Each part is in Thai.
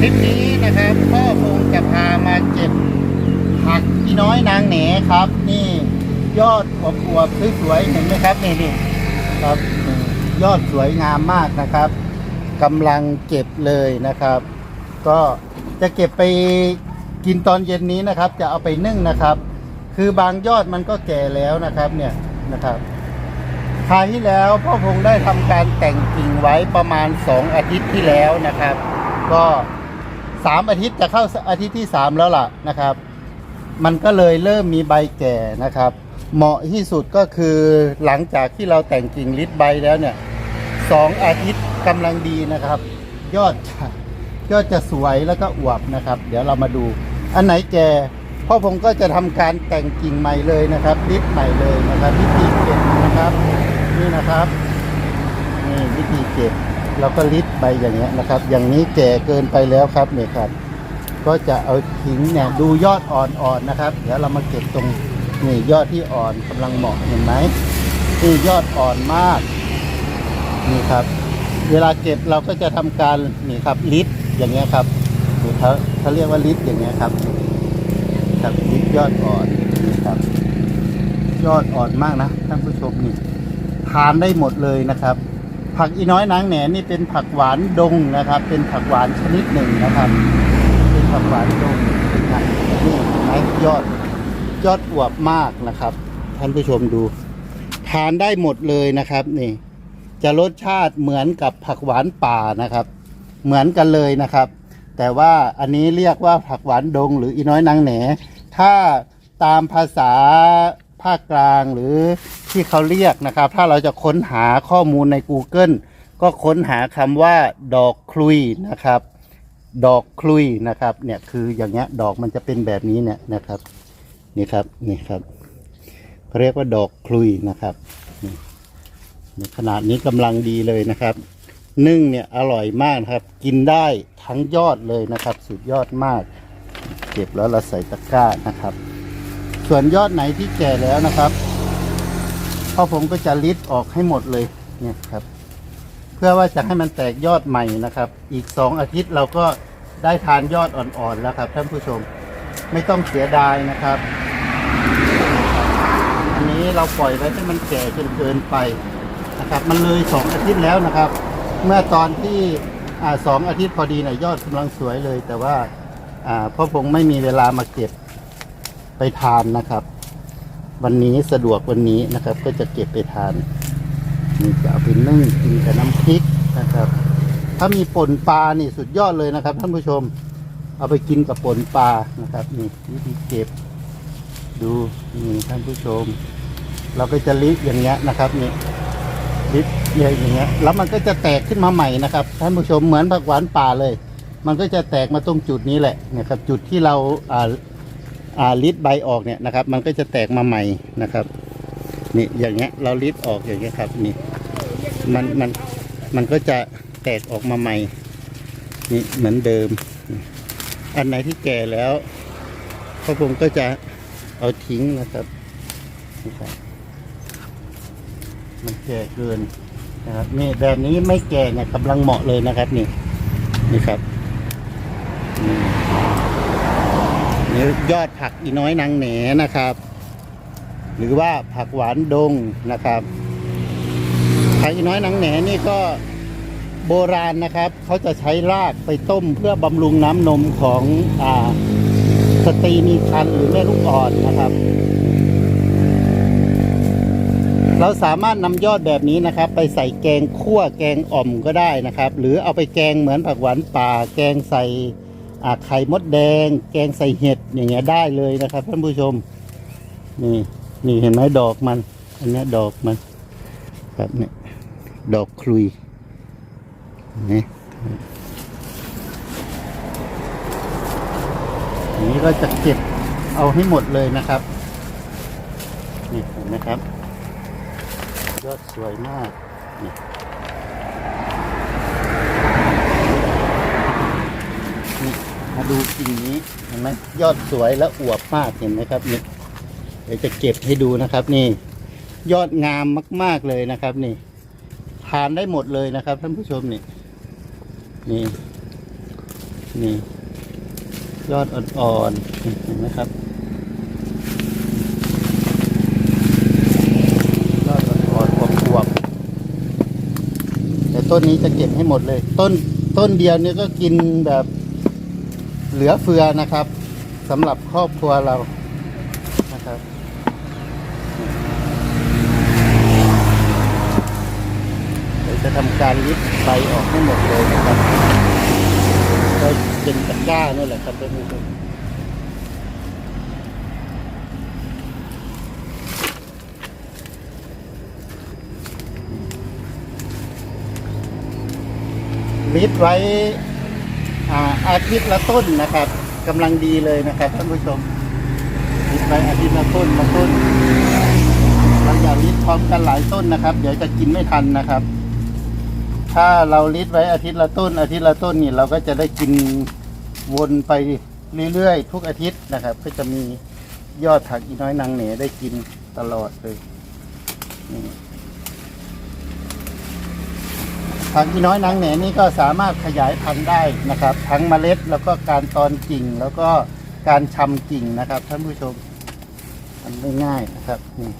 คลิปนี้นะครับพ่อพงจะพามาเก็บผักอีน้อยนางแหนครับ นี่ยอดอวบๆสวยๆเห็นไหมครับนี่นี่ครับยอดสวยงามมากนะครับกำลังเก็บเลยนะครับ ก็จะเก็บไปกินตอนเย็นนี้นะครับ จะเอาไปนึ่งนะครับ คือบางยอดมันก็แก่แล้วนะครับเนี่ยนะครับคราวที่แล้วพ่อพงได้ทำการแต่งกิ่งไว้ประมาณ 2 อาทิตย์ที่แล้วนะครับ ก็ 3อาทิตย์จะเข้าอาทิตย์ที่3แล้วล่ะนะครับ มันก็เลยเริ่มมีใบแก่นะครับ เหมาะที่สุดก็คือหลังจากที่เราแต่งกิ่งลิดใบแล้วเนี่ยสองอาทิตย์กำลังดีนะครับ ยอดยอดจะสวยแล้วก็อวบนะครับ เดี๋ยวเรามาดู อันไหนแก่พ่อผมก็จะทำการแต่งกิ่งใหม่เลยนะครับลิดใหม่เลยนะครับวิธีเก็บนะครับ นี่นะครับนี่วิธีเก็บ เราก็ลิดใบอย่างเงี้ยนะครับ อย่างนี้แก่เกินไปแล้วครับเนี่ยครับ ก็จะเอาทิ้งเนี่ยดูยอดอ่อนๆนะครับ เดี๋ยวเรามาเก็บตรงนี่ยอดที่อ่อนกำลังเหมาะเห็นไหมนี่ยอดอ่อนมากนี่ครับ เวลาเก็บเราก็จะทำการนี่ครับลิดอย่างเงี้ยครับนี่เขาเขาเรียกว่าลิดอย่างเงี้ยครับครับลิดยอดอ่อนนี่ครับ ยอดอ่อนมากนะท่านผู้ชมนี่ทานได้หมดเลยนะครับ ผักอีน้อยนางแหนนี่เป็นผักหวานดงนะครับ เป็นผักหวานชนิดหนึ่งนะครับ เป็นผักหวานดงนะนี่นไหมยอดยอดอวบมากนะครับ ท่านผู้ชมดู ทานได้หมดเลยนะครับ นี่ จะรสชาติเหมือนกับผักหวานป่านะครับ เหมือนกันเลยนะครับ แต่ว่าอันนี้เรียกว่าผักหวานดง หรืออีน้อยนางแหน ถ้าตามภาษา ภาคกลางหรือที่เขาเรียกนะครับ ถ้าเราจะค้นหาข้อมูลใน Google ก็ค้นหาคำว่า ดอกคลุยนะครับ ดอกคลุยนะครับเนี่ยคืออย่างเงี้ยดอกมันจะเป็นแบบนี้เนี่ยนะครับนี่ครับนี่ครับเขาเรียกว่าดอกคลุยนะครับนี่นี่ขนาดนี้กำลังดีเลยนะครับ นึ่งเนี่ยอร่อยมากครับ กินได้ทั้งยอดเลยนะครับ สุดยอดมาก เก็บแล้วเราใส่ตะกร้านะครับ ส่วนยอดไหนที่แก่แล้วนะครับพ่อผมก็จะลิดออกให้หมดเลยเนี่ยครับ เพื่อว่าจะให้มันแตกยอดใหม่นะครับ อีกสองอาทิตย์เราก็ได้ทานยอดอ่อนๆแล้วครับท่านผู้ชมไม่ต้องเสียดายนะครับ อันนี้เราปล่อยไว้ให้มันแก่จนเกินไปนะครับ มันเลยสองอาทิตย์แล้วนะครับ เมื่อตอนที่สองอาทิตย์พอดีนี่ยยอดกำลังสวยเลย แต่ว่าอ่าพ่อพงไม่มีเวลามาเก็บ ไปทานนะครับ วันนี้สะดวกวันนี้นะครับ ก็จะเก็บไปทานนี่จะเอาไปนึ่งกินกับน้ำพริกนะครับ ถ้ามีป่นปลานี่สุดยอดเลยนะครับ ท่านผู้ชม เอาไปกินกับป่นปลานะครับนี่วิธีเก็บ ดูนี่ท่านผู้ชม เราก็จะลิอย่างเงี้ยนะครับนี่ลิเนี่ยอย่างเงี้ยแล้วมันก็จะแตกขึ้นมาใหม่นะครับ ท่านผู้ชมเหมือนผักหวานป่าเลย มันก็จะแตกมาตรงจุดนี้แหละนะครับ จุดที่เราอ่า ลิดใบออกเนี่ยนะครับ มันก็จะแตกมาใหม่นะครับ นี่อย่างเงี้ยเราลิดออกอย่างเงี้ยครับนี่มันมันมันก็จะแตกออกมาใหม่ นี่เหมือนเดิม อันไหนที่แก่แล้วพระผมก็จะเอาทิ้งนะครับนะครับ มันแก่เกินนะครับนี่แบบนี้ไม่แก่เนี่ยกำลังเหมาะเลยนะครับ นี่นี่ครับนี่ ยอดผักอีน้อยนางแหนนะครับ หรือว่าผักหวานดงนะครับผักอีน้อยนางแหนนี่ก็โบราณนะครับเขาจะใช้รากไปต้มเพื่อบำรุงน้ำนมของอ่าสตรีมีครรภ์หรือแม่ลูกอ่อนนะครับ เราสามารถนำยอดแบบนี้นะครับ ไปใส่แกงคั่วแกงอ่อมก็ได้นะครับ หรือเอาไปแกงเหมือนผักหวานป่า แกงใส่ ไข่มดแดง แกงใส่เห็ดอย่างเงี้ยได้เลยนะครับท่านผู้ชม นี่นี่เห็นไหมดอกมัน อันนี้ดอกมันครับเนี่ยดอกคลุยนี่อย่างนี้ก็จะเก็บเอาให้หมดเลยนะครับ นี่เห็นไหมครับ ยอดสวยมากนี่มา ดูกิ่งนี้เห็นไหมยอดสวยและอวบมากเห็นไหมครับนี่เดี๋ยวจะเก็บให้ดูนะครับ นี่ ยอดงามมาก ๆเลยนะครับ นี่ทานได้หมดเลยนะครับ ท่านผู้ชมนี่ นี่ นี่ ยอดอ่อนๆเห็นไหมครับยอดอ่อนๆอวบๆแต่ต้นนี้จะเก็บให้หมดเลย ต้นต้นเดียวเนี่ยก็กินแบบ เหลือเฟือนะครับสำหรับครอบครัวเรานะครับเดี๋ยวจะทำการริดใบออกให้หมดเลยนะครับก็เป็นตะกร้านี่แหละครับท่านผู้ชมริดไว้ อ่าอาทิตย์ละต้นนะครับกำลังดีเลยนะครับท่านผู้ชมริดไว้อาทิตย์ละต้นละต้นเราอย่าลิดพร้อมกันหลายต้นนะครับ เดี๋ยวจะกินไม่ทันนะครับ ถ้าเราลิดไว้อาทิตย์ละต้น อาทิตย์ละต้นนี่เราก็จะได้กินวนไปเรื่อยๆทุกอาทิตย์นะครับ ก็จะมียอดผักอีน้อยนางเหนได้กินตลอดเลย ผักอีน้อยนางเหนนี่ก็สามารถขยายพันธุ์ได้นะครับ ทั้งเมล็ดแล้วก็การตอนกิ่งแล้วก็การชำกิ่งนะครับ ท่านผู้ชมทำได้ง่ายนะครับนี่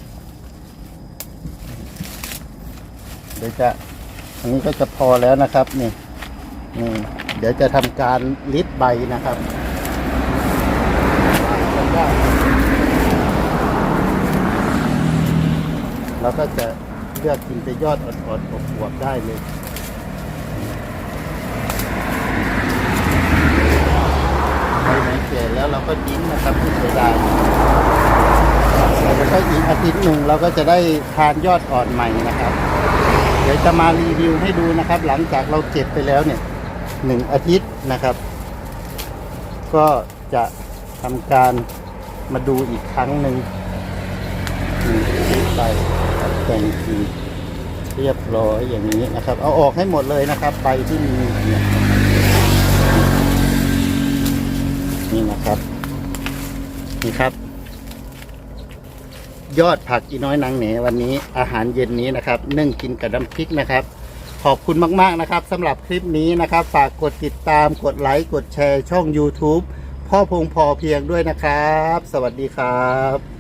เดี๋ยวจะอันนี้ก็จะพอแล้วนะครับนี่นี่เดี๋ยวจะทำการลิดใบนะครับเราก็จะเลือกกินแต่ยอดอ่อนๆอวบๆได้เลยใแล้วเราก็ทิ้งนะครับไม่เสียดายแล้วก็อีกอาทิตย์หนึ่งเราก็จะได้ทานยอดอ่อนใหม่นะครับ เดี๋ยวจะมารีวิวให้ดูนะครับ หลังจากเราเก็บไปแล้วเนี่ยหนึ่งอาทิตย์นะครับ ก็จะทำการมาดูอีกครั้งหนึ่งนี่ติดไปแต่งสีเรียบร้อยอย่างนี้นะครับ เอาออกให้หมดเลยนะครับใบที่มีเนี่ย นี่นะครับ นี่ครับ ยอดผักอีน้อยนางเหนวันนี้อาหารเย็นนี้นะครับนึ่งกินกับน้ำพริกนะครับ ขอบคุณมาก ๆ นะครับสำหรับคลิปนี้นะครับ ฝากกดติดตามกดไลค์กดแชร์ช่อง YouTube พ่อพงพอเพียงด้วยนะครับ สวัสดีครับ